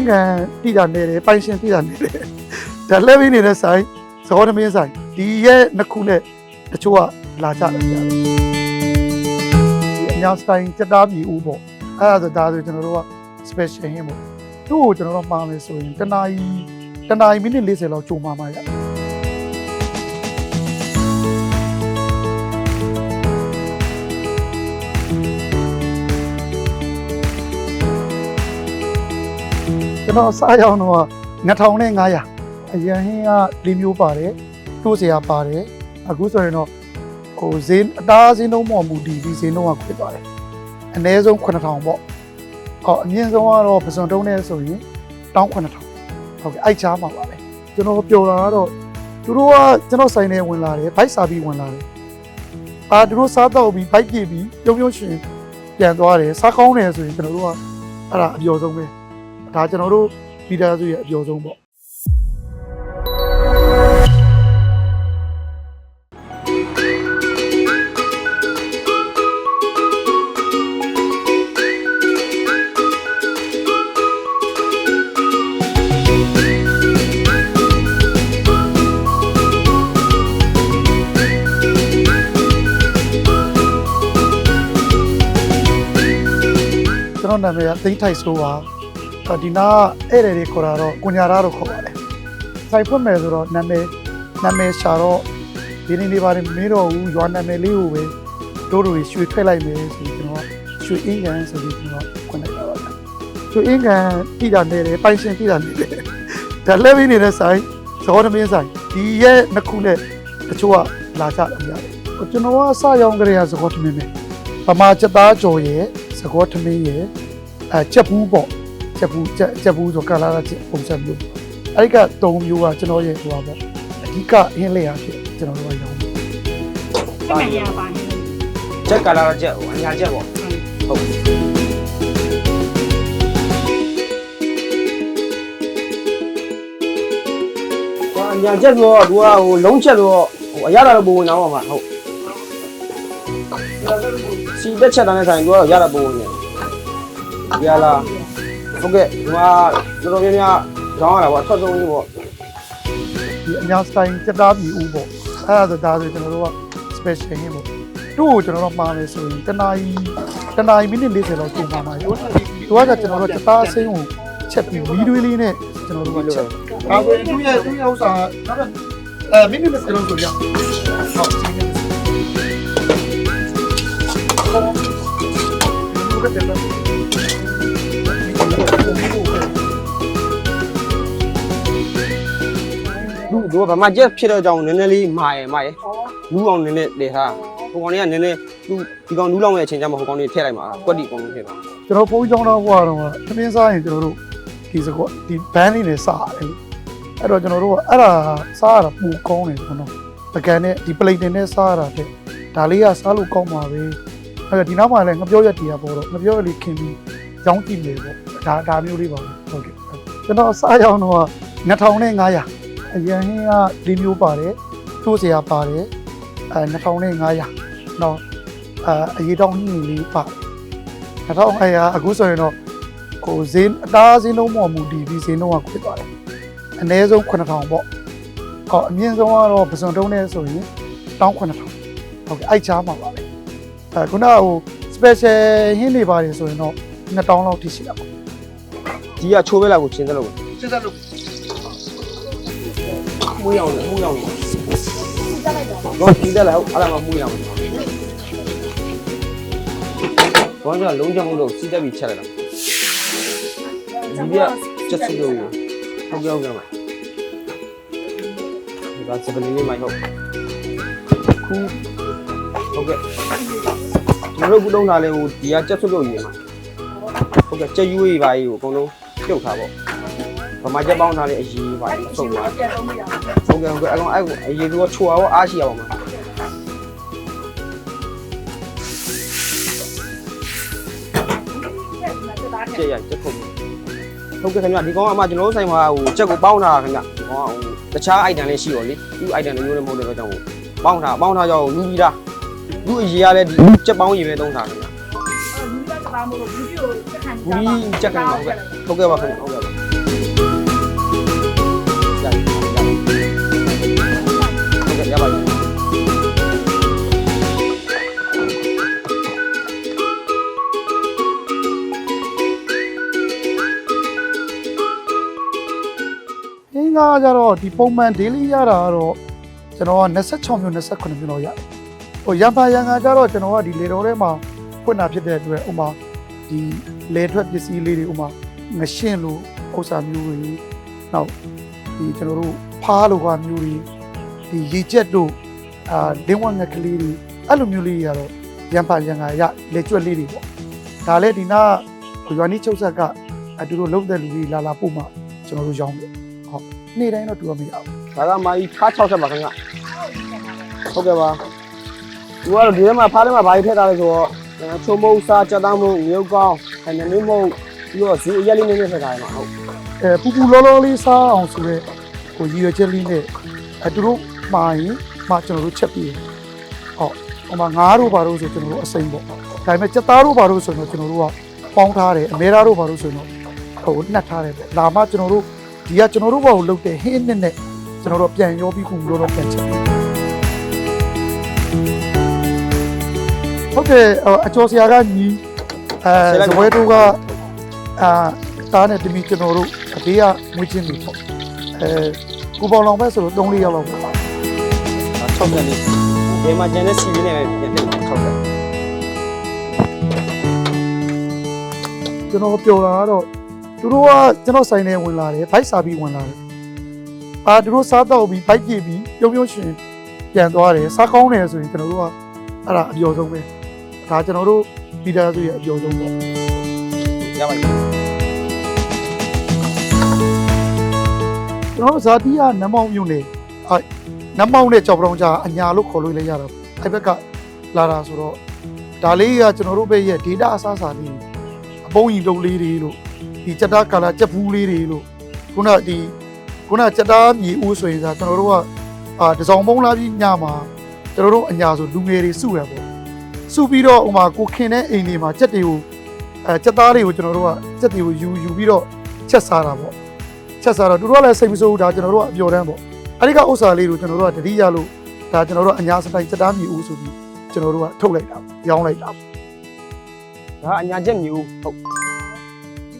င်းကန်တိတာနေတယ်ပိုင်ရှင်တိတာနေတယ်ဒါလက်ဝင်းနေတဲ့ဆိုင်သဘောသမင်းဆိုင်ဒီရဲ့နှစ်ခုနဲ့တချို့ကလာကြတယ်ကြာဒီအညာစတိုင်းစတားပြီဦးပေါ့အဲ့ဒါဆိုဒါဆိုကျွန်တော်တို့က special ဟင်းပေါ့သူ့ကိုကျွန်တော်တို့မှာမယ်ဆိုရင်တနာရီတနာရီမိနစ်40လောက်ကြိုမှာမှာရ ကျွန်တော်စားရောက်တော့2500အရင်ဟင်းက၄မျိုးပါတယ်တိုးစရာပါတယ်အခုဆိုရင်တော့ဟိုဈေးအတားဈေးနှုန်းပေါ်မူတည်ပြီးဈေးနှုန်းကခွင့်သွားတယ်အနည်းဆုံး9000ပေါ့ဟောအမြင့်ဆုံးကတော့ပစုံတုံးနဲ့ဆိုရင်19000ဟုတ်ကဲ့အိုက်ချားမှာပါပဲကျွန်တော်ပြောတာကတော့သူတို့ကကျွန်တော်ဆိုင်ထဲဝင်လာတယ်ဘိုက်စာပြီးဝင်လာတယ်အာသူတို့စားတော့ပြီးဘိုက်ပြည့်ပြီးပြုံးပြုံးရှင်ပြန်သွားတယ်စားကောင်းတယ်ဆိုရင်ကျွန်တော်တို့ကအဲ့ဒါအပြောဆုံးပဲ ဒါကျွန်တော်တို့မိသားစုရဲ့အပြောဆုံးပေါ့ကျွန်တော်နာမည်ကသိန်းထိုက်ဆိုပါအော် ဒီနာကဧည့်သည်တွေခေါ်တာတော့ကိုညာရာတော့ခေါ်ပါတယ်ဆိုင်ဖွင့်မယ်ဆိုတော့နာမည်နာမည်ရှာတော့ဒီနေ့လေးပါတယ်မင်းတော့ဘူးရွာနာမည်လေးကိုပဲတို့တို့ရွှေထွက်လိုက်မယ်ဆိုပြီးကျွန်တော်ကရွှေအင်းကန်ဆိုပြီးကျွန်တော်ခွင့်လိုက်တာပါဗျရွှေအင်းကန်တိတာနေတယ်ပိုင်ရှင်တိတာနေတယ်ဒါလက်ဝင်းနေတဲ့ဆိုင်သဘောသမင်းဆိုင်ဒီရဲ့နှစ်ခုနဲ့တချို့ကလာကြတယ်များတယ်ကျွန်တော်ကစရောင်းကြရသဘောသမင်းပဲပမာချက်သားကြော်ရဲ့သဘောသမင်းရဲ့အဲချက်ဘူးပေါ့ ချက်ဘူးချက်ချက်ဘူးဆိုကလာလာချက်ပုံစံမျိုးအဲ့ဒီက၃မျိုးကကျွန်တော်ရဲ့ဟိုပါပေါ့အဓိကအင်းလေရဖြစ်ကျွန်တော်တို့ကရောင်းတယ်စိတ်နိုင်ရပါနေချက်ကလာတော့ချက်ဟိုအညာချက်ပေါ့ဟုတ်ဟိုအညာချက်ဆိုတော့သူကဟိုလုံးချက်ဆိုတော့ဟိုအရတာတော့ပုံဝင်အောင်ပါမှာဟုတ်စီတက်ချက်တန်းနဲ့ဆိုင်သူကတော့ရတာပုံဝင်နေရလား ဟုတ်ကဲ့ဒီမှာတော်တော်များများကြောင်းရတာပေါ့အထွက်ဆုံးကြီးပေါ့ဒီအညာစတိုင်းစတားပြီဦးပေါ့အဲ့ဒါဆိုဒါဆိုကျွန်တော်တို့က special ဟင်းပေါ့သူ့ကိုကျွန်တော်တို့မှာမယ်ဆိုရင်တနာရီတနာရီမိနစ်40လောက်ကြိုမှာမှာရောသူကကကျွန်တော်တို့စတားအစိမ်းကိုချက်ပြီးမီးတွေးလေးနဲ့ကျွန်တော်တို့ကချက်ဒါဆိုရင်သူ့ရဲ့သူ့ရဲ့ဥစ္စာကတော့အဲမိနစ်40လောက်ဆိုရအောင်ဟုတ်မိနစ်40ဟုတ်ကဲ့ လူတို့ကဗမာချက်ဖြစ်တော့ကြောင်းနည်းနည်းလေးမာရယ်မာရယ်လူအောင်နည်းနည်းလေဟာဟိုကောင်လေးကနည်းနည်းသူဒီကောင်လူလောင်းရဲ့အချိန်ကျမှဟိုကောင်လေးထည့်လိုက်မှာကွက်တီကောင်လေးထည့်ပါကျွန်တော်ဘုန်းကြီးကျောင်းတော်ဘွားတော့သမင်းစားရင်ကျွန်တော်တို့ဒီစကောဒီဘန်းလေးနဲ့စားရတယ်လေအဲ့တော့ကျွန်တော်တို့ကအဲ့ဒါစားရတာပူကောင်းတယ်ကျွန်တော်ပကံနဲ့ဒီပလိတ်တင်နဲ့စားရတာတဲ့ဒါလေးကစားလို့ကောင်းပါပဲအဲ့တော့ဒီနောက်မှာလည်းငပြောရက်တီးရပေါ်တော့ငပြောရက်လေးခင်ပြီးရောင်းကြည့်မယ်ပေါ့ဒါဒါမျိုးလေးပါပဲဟုတ်ကဲ့ကျွန်တော်စားရောင်းတော့2500 အရင်ဟင်းက၄မျိုးပါတယ်ထိုးစရာပါတယ်အဲ2500နော်အဲအရေးတောင်းဟင်းလေးပါတယ်2000အဲ့ရအခုဆိုရင်တော့ဟိုဈေးအတားဈေးနှုန်းပေါ်မူတည်ပြီးဈေးနှုန်းကခွင့်သွားတယ်အနည်းဆုံး9000ပေါ့ဟောအမြင့်ဆုံးကတော့ပစုံတုံးနဲ့ဆိုရင်19000ဟုတ်ကဲ့အိုက်ချားမှာပါပဲအဲခုနကဟို special ဟင်းတွေပါတယ်ဆိုရင်တော့2000လောက်ထိရှိတာပေါ့ဒီကချိုးပဲလာကိုချင်းစလို့စစ်သက်လို့ မှုရောင်မှုရောင်တော့ဒီတက်လာဟုတ်အဲ့ဒါမှမှုရောင်ဘောကလုံးချမလို့စီးတက်ပြီးချက်လိုက်တာဒီကချက်စုလို့ဟုတ်ကဲ့ဟုတ်ကဲ့ဒီကစပလင်းလေးမိုက်ဟုတ်ခုဟုတ်ကဲ့ကျွန်တော်တို့ကုလုံးထားလဲဟိုဒီကချက်စုလို့ရေးမှာဟုတ်ကဲ့ချက်ယူရေးပါကြီးကိုအကုန်လုံးပြုတ်ထားပေါ့ ဗမာချက်ပေါင်းထားတဲ့အရေးပါကြီးဆုံးပါပြန်လုံးမရဘူးဟုတ်ကဲ့ဟုတ်ကဲ့အကောင်အဲ့ကိုအရေးကချွာရောအားရှိရပါမှာကြည့်ရချက်ခုတ်ဟုတ်ကဲ့ခင်ဗျဒီကောင်ကအမှကျွန်တော်တို့ဆိုင်မှာဟိုချက်ကိုပေါင်းထားတာခင်ဗျဒီကောင်ကဟိုတခြား item လေးရှိရောလေဒီ item တွေမျိုးလည်းမဟုတ်တဲ့တော့ကြောင့်ပေါင်းထားပေါင်းထားကြအောင်လူပြီးသားလူအရေးရလဲဒီချက်ပေါင်းရေးပဲသုံးတာခင်ဗျလူကတဘာမို့လို့ဗီဒီယိုတက်ခံဘူးကြီးချက်ခံပါဟုတ်ကဲ့ဟုတ်ကဲ့ပါခင်ဗျဟုတ်ကဲ့ တော့ဒီပုံမှန် daily ရတာကတော့ကျွန်တော်က26မျိုး28မျိုးတော့ရတယ်ဟိုရံပါရံကကြတော့ကျွန်တော်ကဒီလေတော်ထဲမှာဖွင့်တာဖြစ်တဲ့အတွက်ဥမာဒီလေထွက်ပစ္စည်းလေးတွေဥမာငရှင်းလိုဥစ္စာမျိုးတွေနောက်ဒီကျွန်တော်တို့ဖားလိုကမျိုးတွေဒီရေချက်တို့အာလင်းဝငက်ကလေးတွေအဲ့လိုမျိုးလေးတွေကတော့ရံပါရံကရလေကျွက်လေးတွေပေါ့ဒါလည်းဒီနာရွာနီးချုပ်ဆက်ကအတူတူလုံးတဲ့လူတွေလာလာပို့မှကျွန်တော်တို့ရောင်းတယ်ဟုတ် နေ့တိုင်းတော့တူရမရဘူးဒါကမာကြီးဖား60ပါခင်ဗျဟုတ်ကဲ့ပါသူကတော့ဒီထဲမှာဖားထဲမှာဘာကြီးထည့်ထားလဲဆိုတော့ချုံမုံစားကြက်တောင်းမုံမြုပ်ကောင်းအဲနည်းမုံပြီးတော့ဇီအရက်လေးနည်းနည်းထည့်ထားရမှာဟုတ်အဲပူပူလောလောလေးစားအောင်ဆိုတော့ကိုရည်ရွယ်ချက်လေးနဲ့အဲသူတို့မှာရင်မှကျွန်တော်တို့ချက်ပြီးဟုတ်ဟိုမှာငါးတို့ဘာတို့ဆိုကျွန်တော်တို့အစိမ့်ပေါ့ဒါပေမဲ့စက်သားတို့ဘာတို့ဆိုတော့ကျွန်တော်တို့ကပေါင်းထားတယ်အမဲသားတို့ဘာတို့ဆိုတော့ဟိုနှက်ထားတယ်ပေါ့လာမှကျွန်တော်တို့ ဒီကကျွန်တော်တို့ဘာကိုလုတ်တဲ့ဟင်းနဲ့နဲ့ကျွန်တော်တို့ပြန်ရောပြီးခုလောလောပြန်ချက်ဟုတ်တယ်အကျော်ဆရာကညီအဲဇပွဲတို့ကအာတားနဲ့တမီကျွန်တော်တို့အသေးကငွေချင်းတွေပေါ့အဲကိုပေါင်လောင်ပဲဆိုတော့3-4ရောက်လောက်ပေါ့60လေးဒီမှာကျန်တဲ့စီလေးနဲ့ပဲပြန်တင်60ကျွန်တော်ပြောတာကတော့ သူတို့ကကျွန်တော်ဆိုင်ထဲဝင်လာတယ်ဘိုက်စာပြီးဝင်လာတယ်အာသူတို့စားတော့ပြီးဘိုက်ကြည့်ပြီးပြုံးပြုံးရှင်ပြန်သွားတယ်စားကောင်းတယ်ဆိုရင်ကျွန်တော်တို့ကအဲ့ဒါအပျော်ဆုံးပဲဒါကျွန်တော်တို့ဗီဒါဆိုရဲ့အပျော်ဆုံးပေါ့ရပါပြီကျွန်တော်တို့ဇာတိကနမောင်မြုံနေအာနမောင်နဲ့ကြောက်ပတောင်ကြာအညာလို့ခေါ်လို့လည်းရတော့အဲ့ဘက်ကလာတာဆိုတော့ဒါလေးကကျွန်တော်တို့ဘက်ရဲ့ data အစားအစာလေးအပုံရင်တုံးလေးတွေလို့ ဒီစက်တာကာလာစက်ဘူးလေးတွေလို့ခုနဒီခုနစက်တာမြေဦးဆိုရင်သာကျွန်တော်တို့ကအာတစောင်းပုံးလာပြီးညမှာကျွန်တော်တို့အညာဆိုလူငယ်တွေစုရပေါ့စုပြီးတော့ဟိုမှာကိုခင်တဲ့အိမ်တွေမှာစက်တွေကိုအဲစက်သားတွေကိုကျွန်တော်တို့ကစက်တွေကိုယူယူပြီးတော့ချက်စားတာပေါ့ချက်စားတော့သူတို့ကလည်းစိတ်မဆိုးဘူးဒါကျွန်တော်တို့ကအပျော်တမ်းပေါ့အဲ့ဒီကဥစ္စာလေးကိုကျွန်တော်တို့ကတတိယလို့ဒါကျွန်တော်တို့ကအညာစတိုင်စတားမြည်ဦးဆိုပြီးကျွန်တော်တို့ကထုတ်လိုက်တာပေါ့ရောင်းလိုက်တာပေါ့ဒါအညာချက်မျိုးဟုတ်ဒီ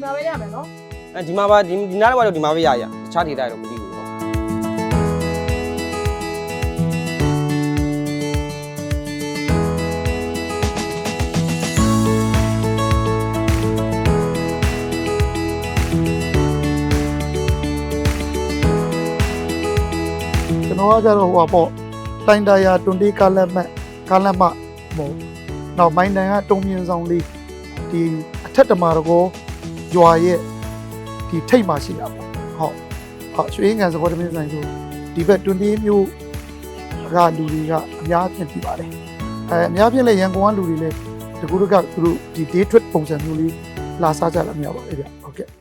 မှာပဲရမယ်နော်အဲဒီမှာပါဒီဒီနားတော့ဒီမှာပဲရရတခြားဒေတာတော့မသိဘူးဟုတ်ကျွန်တော်ကကြတော့ဟိုပါပေါ့တိုင်တရာတွန်တေးကားလက်မတ်ကားလက်မပေါ့နောက်မိုင်းတန်ကတုံမြင်ဆောင်လေးဒီအထက်တမာတကော ရွာရဲ့ဒီထိတ်မှရှိတာပေါ့ဟုတ်ဟုတ်ရွှေငံစကောတမင်းဆိုင်ဆိုဒီဘက်တွန်တေးမျိုးကလူတွေကအများကြီးပြပါတယ်အဲအများကြီးလည်းရန်ကုန်ကလူတွေလည်းဒီကုရကသူတို့ဒီ day trip ပုံစံမျိုးလေးလာစားကြလာမြင်ပါလေဗျဟုတ်ကဲ့